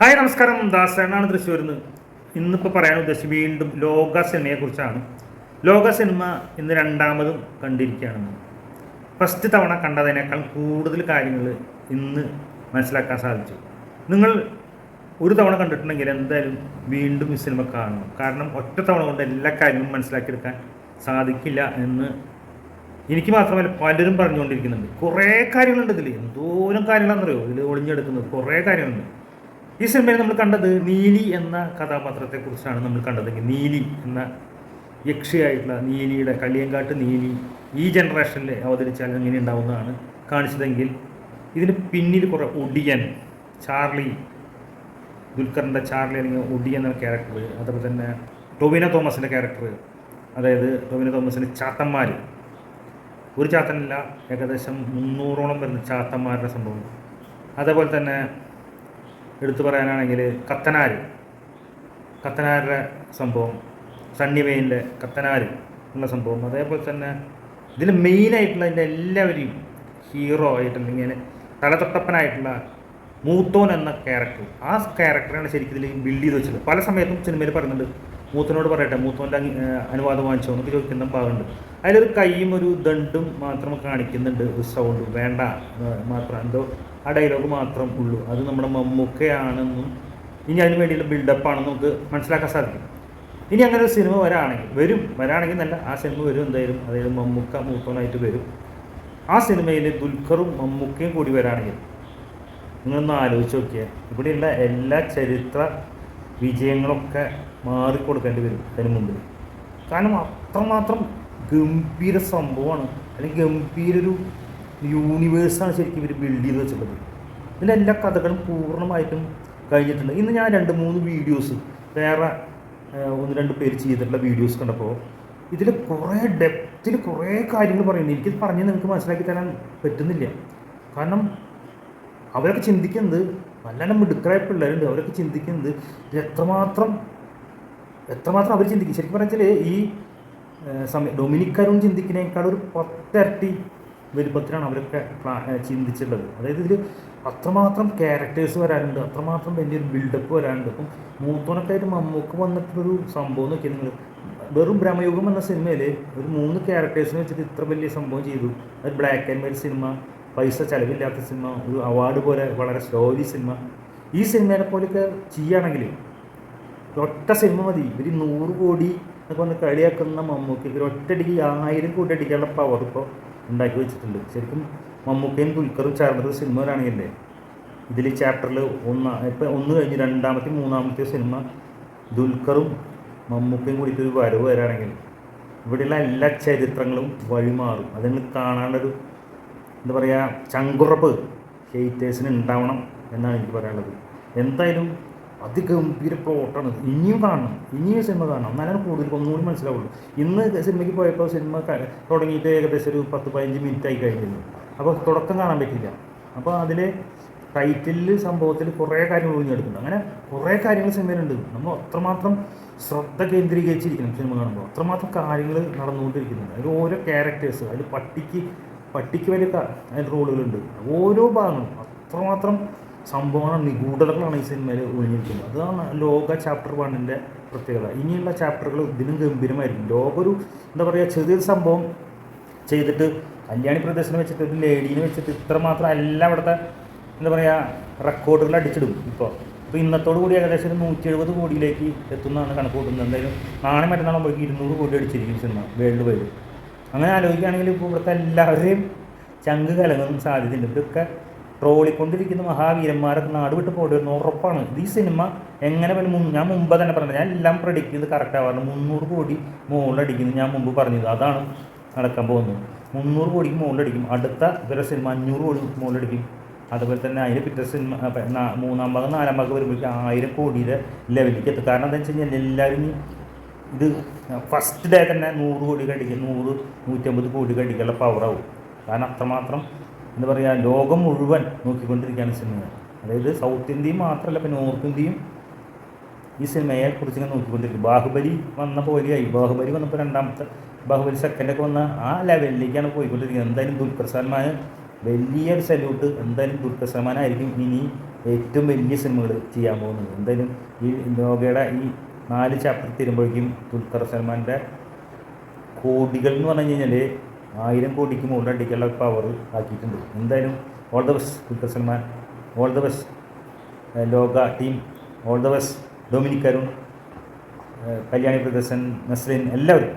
Hi നമസ്കാരം. ദാസനാണ് തൃശ്ശൂരിൽ നിന്ന് ഇന്നിപ്പോൾ പറയാൻ ഉദ്ദേശിച്ച് വീണ്ടും ലോക സിനിമയെക്കുറിച്ചാണ് ലോക സിനിമ ഇന്ന് രണ്ടാമതും കണ്ടിരിക്കുകയാണ് ഫസ്റ്റ് തവണ കണ്ടതിനേക്കാൾ കൂടുതൽ കാര്യങ്ങൾ ഇന്ന് മനസ്സിലാക്കാൻ സാധിച്ചു. നിങ്ങൾ ഒരു തവണ കണ്ടിട്ടുണ്ടെങ്കിൽ എന്തായാലും വീണ്ടും ഈ സിനിമ കാണണം. കാരണം ഒറ്റ തവണ കൊണ്ട് എല്ലാ കാര്യങ്ങളും മനസ്സിലാക്കിയെടുക്കാൻ സാധിക്കില്ല എന്ന് എനിക്ക് മാത്രമല്ല പലരും പറഞ്ഞുകൊണ്ടിരിക്കുന്നുണ്ട്. കുറേ കാര്യങ്ങളുണ്ട് ഇതിൽ എന്തോരം കാര്യങ്ങളാണെന്നറിയോ? ഇതിൽ ഒളിഞ്ഞെടുക്കുന്നത് കുറേ കാര്യങ്ങളുണ്ട്. ഈ സിനിമയിൽ നമ്മൾ കണ്ടത് നീലി എന്ന കഥാപാത്രത്തെക്കുറിച്ചാണ് നമ്മൾ കണ്ടതെങ്കിൽ നീലി എന്ന യക്ഷിയായിട്ടുള്ള നീലിയുടെ കള്ളിയങ്കാട്ട് നീലി ഈ ജനറേഷനിൽ അവതരിച്ചാൽ എങ്ങനെ ഉണ്ടാവുന്നതാണ് കാണിച്ചതെങ്കിൽ ഇതിന് പിന്നിൽ കുറേ ഒടിയൻ ചാർലി ദുൽഖറിന്റെ ചാർലി അല്ലെങ്കിൽ ഒടിയൻ എന്ന ക്യാരക്ടർ അതുപോലെ തന്നെ ടൊവിനോ തോമസിന്റെ ക്യാരക്ടർ അതായത് ടൊവിനോ തോമസിന്റെ ചാത്തന്മാർ ഒരു ചാത്തനല്ല ഏകദേശം മുന്നൂറോളം വരുന്ന ചാത്തന്മാരുടെ സംഭവം. അതേപോലെ തന്നെ എടുത്തു പറയാനാണെങ്കിൽ കത്തനാർ. കത്തനാരുടെ സംഭവം. സണ്ണി വെയിന്റെ കത്തനാർ എന്ന സംഭവം. അതേപോലെ തന്നെ ഇതിൽ മെയിനായിട്ടുള്ള എന്റെ എല്ലാവരെയും ഹീറോ ആയിട്ട് അല്ലെങ്കിൽ തലതൊട്ടപ്പനായിട്ടുള്ള മൂത്തോൻ എന്ന ക്യാരക്ടർ ആ ക്യാരക്ടറാണ് ശരിക്കും ഇതിൽ ബിൽഡ് ചെയ്ത് വെച്ചത്. പല സമയത്തും സിനിമയിൽ പറയുന്നുണ്ട് മൂത്തനോട് പറയട്ടെ മൂത്തോന്റെ അനുവാദം വാങ്ങിച്ചോ എന്നൊക്കെ ചോദിക്കുന്ന ഭാഗമുണ്ട്. അതിലൊരു കൈയും ഒരു ദണ്ടും മാത്രം കാണിക്കുന്നുണ്ട് ഒരു സൗണ്ട് വേണ്ട മാത്രം. എന്തോ ആ ഡയലോഗ് മാത്രം ഉള്ളൂ. അത് നമ്മുടെ മമ്മൂക്കയാണെന്നും ഇനി അതിന് വേണ്ടിയുള്ള ബിൽഡപ്പാണെന്നും നമുക്ക് മനസ്സിലാക്കാൻ സാധിക്കും. ഇനി അങ്ങനെ ഒരു സിനിമ വരാണെങ്കിൽ വരും. വരാണെങ്കിൽ നല്ല ആ സിനിമ വരും എന്തായാലും. അതായത് മമ്മൂക്ക മൂത്തോനായിട്ട് വരും. ആ സിനിമയിൽ ദുൽഖറും മമ്മൂക്കയും കൂടി വരാണെങ്കിൽ നിങ്ങളൊന്ന് ആലോചിച്ച് നോക്കിയാൽ ഇവിടെയുള്ള എല്ലാ ചരിത്ര വിജയങ്ങളൊക്കെ മാറിക്കൊടുക്കേണ്ടി വരും അതിന് മുമ്പിൽ കാരണം അത്രമാത്രം ഗംഭീര സംഭവമാണ്. അല്ലെങ്കിൽ ഗംഭീര ഒരു യൂണിവേഴ്സാണ് ശരിക്കും ഇവർ ബിൽഡ് ചെയ്ത് വെച്ചിട്ടുള്ളത്. ഇതിന്റെ എല്ലാ കഥകളും പൂർണമായിട്ടും കഴിഞ്ഞിട്ടുണ്ട്. ഇന്ന് ഞാൻ രണ്ട് മൂന്ന് വീഡിയോസ് വേറെ ഒന്ന് രണ്ട് പേര് ചെയ്തിട്ടുള്ള വീഡിയോസ് കണ്ടപ്പോൾ ഇതിൽ കുറേ ഡെപ്തിൽ കുറേ കാര്യങ്ങൾ പറയുന്നു. എനിക്കിത് പറഞ്ഞ് നിങ്ങൾക്ക് മനസ്സിലാക്കി തരാൻ പറ്റുന്നില്ല. കാരണം അവരൊക്കെ ചിന്തിക്കുന്നത് വല്ലാണ്ട് മിടുക്കരായ പിള്ളേരുണ്ട്. അവരൊക്കെ ചിന്തിക്കുന്നത് എത്രമാത്രം എത്രമാത്രം അവർ ചിന്തിക്കും. ശരിക്കും പറഞ്ഞാൽ ഈ സമയം ഡൊമിനിക്കാരും ചിന്തിക്കുന്നതിനേക്കാൾ ഒരു പത്തിരട്ടി വലുപ്പത്തിലാണ് അവരൊക്കെ ചിന്തിച്ചിട്ടുള്ളത്. അതായത് ഇതിൽ അത്രമാത്രം ക്യാരക്ടേഴ്സ് വരാനുണ്ട് അത്രമാത്രം വലിയൊരു ബിൽഡപ്പ് വരാനുണ്ട്. അപ്പം മൂത്തോനൊക്കെ മമ്മൂക്ക് വന്നിട്ടുള്ളൊരു സംഭവം എന്ന് നിങ്ങൾ വെറും ഭ്രമയുഗം എന്ന സിനിമയിൽ ഒരു മൂന്ന് ക്യാരക്ടേഴ്സിനെ വെച്ചിട്ട് ഇത്ര വലിയ സംഭവം ചെയ്തു. അത് ബ്ലാക്ക് ആൻഡ് വൈറ്റ് സിനിമ പൈസ ചിലവില്ലാത്ത സിനിമ ഒരു അവാർഡ് പോലെ വളരെ സ്ലോലി സിനിമ. ഈ സിനിമയെ പോലെയൊക്കെ ചെയ്യുകയാണെങ്കിൽ ഒറ്റ സിനിമ മതി. ഇവർ നൂറ് കോടി എന്നൊക്കെ വന്ന് കളിയാക്കുന്ന മമ്മൂക്ക്. ഇവർ ഒറ്റയടിക്ക് ആയിരം കോടി അടിക്കാനുള്ള പവർ ഇപ്പോൾ ഉണ്ടാക്കി വെച്ചിട്ടുണ്ട്. ശരിക്കും മമ്മൂക്കയും ദുൽഖറും ചേർന്നൊരു സിനിമ വരാണെങ്കിലേ ഇതിൽ ചാപ്റ്ററിൽ ഒന്ന് ഇപ്പം ഒന്ന് കഴിഞ്ഞ് രണ്ടാമത്തെ മൂന്നാമത്തെ സിനിമ ദുൽഖറും മമ്മൂക്കയും കൂടിയിട്ട് ഒരു വരവ് വരാണെങ്കിൽ ഇവിടെയുള്ള എല്ലാ ചരിത്രങ്ങളും വഴിമാറും. അത് നിങ്ങൾ കാണാനുള്ളൊരു എന്താ പറയുക ചങ്കുറപ്പ് ഹെയ്റ്റേഴ്സിന് ഉണ്ടാവണം എന്നാണ് എനിക്ക് പറയാനുള്ളത്. എന്തായാലും അതിഗംഭീര പ്ലോട്ടാണ് ഇനിയും കാണണം. ഇനിയും സിനിമ കാണണം. എന്നാലാണ് കൂടുതൽ ഒന്നുകൂടി മനസ്സിലാവുള്ളൂ. ഇന്ന് സിനിമയ്ക്ക് പോയപ്പോൾ സിനിമ തുടങ്ങിയിട്ട് ഏകദേശം ഒരു പത്ത് പതിനഞ്ച് മിനിറ്റ് ആയി കഴിഞ്ഞിരുന്നു. അപ്പോൾ തുടക്കം കാണാൻ പറ്റില്ല അപ്പോൾ അതിൽ ടൈറ്റിലിൽ സംഭവത്തിൽ കുറേ കാര്യങ്ങൾ ഒഴിഞ്ഞെടുക്കുന്നുണ്ട് അങ്ങനെ കുറേ കാര്യങ്ങൾ സിനിമയിലുണ്ട് നമ്മൾ അത്രമാത്രം ശ്രദ്ധ കേന്ദ്രീകരിച്ചിരിക്കണം സിനിമ കാണുമ്പോൾ. അത്രമാത്രം കാര്യങ്ങൾ നടന്നുകൊണ്ടിരിക്കുന്നുണ്ട്. അതിൽ ഓരോ ക്യാരക്ടേഴ്സ് അതിൽ പട്ടിക്ക് പട്ടിക്ക് വലിയ അതിന്റെ റോളുകളുണ്ട് ഓരോ ഭാഗങ്ങളും അത്രമാത്രം സംഭവമാണ് നിഗൂഢതകളാണ് ഈ സിനിമയിൽ ഒഴിഞ്ഞിരിക്കുന്നത് അതാണ് ലോക ചാപ്റ്റർ വണ്ണിന്റെ പ്രത്യേകത. ഇനിയുള്ള ചാപ്റ്ററുകൾ ഇതിനും ഗംഭീരമായിരിക്കും. ലോക ഒരു എന്താ പറയുക ചെറിയൊരു സംഭവം ചെയ്തിട്ട് കല്യാണി പ്രദേശം വെച്ചിട്ട് ഒരു ലേഡീനെ വെച്ചിട്ട് ഇത്രമാത്രം അല്ല അവിടുത്തെ എന്താ പറയുക റെക്കോർഡുകൾ അടിച്ചിടും ഇപ്പോൾ ഇപ്പോൾ ഇന്നത്തോടു കൂടി ഏകദേശം ഒരു നൂറ്റി എഴുപത് കോടിയിലേക്ക് എത്തുന്നതാണ് കണക്ക് കൂട്ടുന്നത് എന്തായാലും നാളെ മറ്റന്നാളുമ്പോഴേക്ക് ഇരുന്നൂറ് കോടി അടിച്ചിരിക്കും സിനിമ വേൾഡ് വൈഡ്. അങ്ങനെ ആലോചിക്കുകയാണെങ്കിൽ ഇപ്പോൾ ഇവിടുത്തെ എല്ലാവരെയും ചങ്ക് കലങ്ങുന്ന സാധ്യതയുണ്ട്. ഇവരൊക്കെ ട്രോളിക്കൊണ്ടിരിക്കുന്ന മഹാവീരന്മാരൊക്കെ നാട് വിട്ട് പോകേണ്ടി ഉറപ്പാണ്. ഈ സിനിമ എങ്ങനെ മുൻ- ഞാൻ മുമ്പ് തന്നെ പറഞ്ഞത് ഞാൻ എല്ലാം പ്രഡിക്റ്റ് ചെയ്ത് കറക്റ്റ് ആവാറുണ്ട്. മുന്നൂറ് കോടി മുകളിലടിക്കുന്നത് ഞാൻ മുമ്പ് പറഞ്ഞത് അതാണ് നടക്കാൻ പോകുന്നത്. മുന്നൂറ് കോടിക്ക് മുകളിലടിക്കും അടുത്ത ഇവരുടെ സിനിമ അഞ്ഞൂറ് കോടി മുകളിലടിക്കും അതുപോലെ തന്നെ അതിന് പിറ്റേ സിനിമ മൂന്നാം ഭാഗം നാലാം ഭാഗം വരുമ്പോഴേക്കും ആയിരം കോടിയുടെ ലെവലിലേക്ക് എത്തും. കാരണം എന്താ വെച്ച് കഴിഞ്ഞാൽ എല്ലാവരും ഇത് ഫസ്റ്റ് ഡേ തന്നെ നൂറ് കോടി കടിക്കും നൂറ് നൂറ്റമ്പത് കോടി കടിക്കാനുള്ള പവറാവും കാരണം അത്രമാത്രം എന്താ പറയുക ലോകം മുഴുവൻ നോക്കിക്കൊണ്ടിരിക്കുകയാണ് സിനിമ. അതായത് സൗത്ത് ഇന്ത്യയും മാത്രമല്ല ഇപ്പം നോർത്ത് ഇന്ത്യയും ഈ സിനിമയെ കുറിച്ച് ഇങ്ങനെ നോക്കിക്കൊണ്ടിരിക്കും. ബാഹുബലി വന്ന പോലെയായി ബാഹുബലി വന്നപ്പോൾ രണ്ടാമത്തെ ബാഹുബലി സെക്കൻഡൊക്കെ വന്ന ആ ലെവലിലേക്കാണ് പോയിക്കൊണ്ടിരിക്കുന്നത്. എന്തായാലും ദുൽഖർ വലിയൊരു സല്യൂട്ട് എന്തായാലും ദുൽഖർ സൽമാനായിരിക്കും ഇനി ഏറ്റവും വലിയ സിനിമകൾ ചെയ്യാൻ പോകുന്നത്. എന്തായാലും ഈ ലോകയുടെ ഈ നാല് ചാപ്റ്റർ തീരുമ്പോഴേക്കും ദുൽഖർ സൽമാന്റെ കോടികൾ എന്ന് പറഞ്ഞു കഴിഞ്ഞാൽ ആയിരം കോടിക്ക് മുകളിൽ അടിക്കാനുള്ള പവർ ആക്കിയിട്ടുണ്ട്. എന്തായാലും all the best Dulquer Salmaan. All the best Lokah team all the best Dominic Arun Kalyani Pradarshan Naslen എല്ലാവരും.